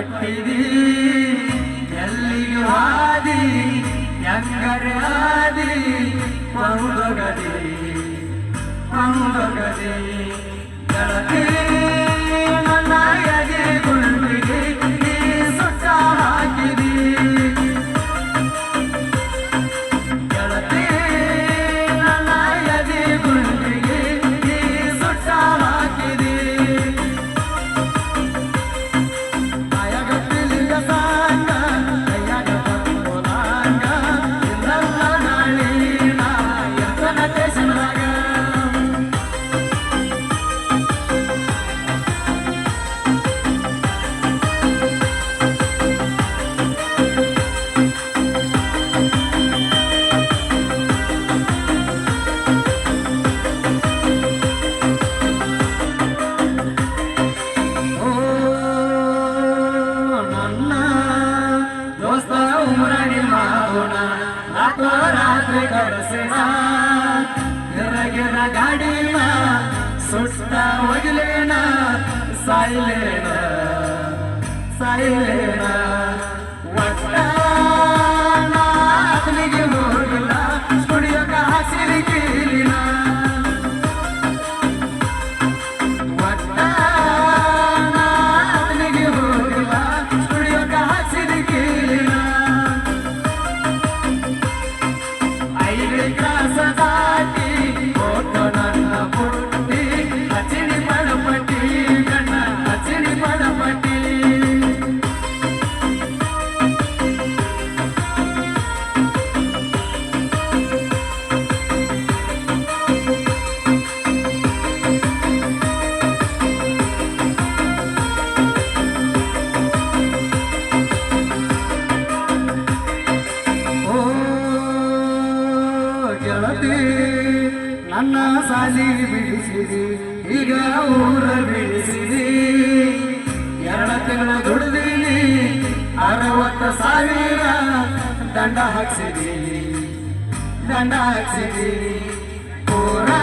ಕೊಟ್ಟಿದಿ ಆದಿ ಹಾದಿ ಹೆಂಗರೆ ಹಾದಿ ಕೊಂದೊಗದಿ ಕೊಂದೊಗದಿ ರಾತ್ರೋ ಕಡಸಿನ ಗಿರ ಗಾಡಿನ ಸುಟ್ಟ ಒಗಿಲೇನ ಸಾಯ್ಲೇನ ಸಾಯ್ಲೇನ. ನನ್ನ ಸಾಲಿ ಬಿಡಿಸಿದಿ, ಈಗ ಊರ ಬಿಡಿಸಿದಿ. ಎರಡ ತಿಂಗಳ ದುಡ್ದಿನಿ ಅರವತ್ತು ಸಾವಿರ ದಂಡ ಹಾಕ್ಸಿದಿ ದಂಡ ಹಾಕ್ಸಿದಿ ಪೂರಾ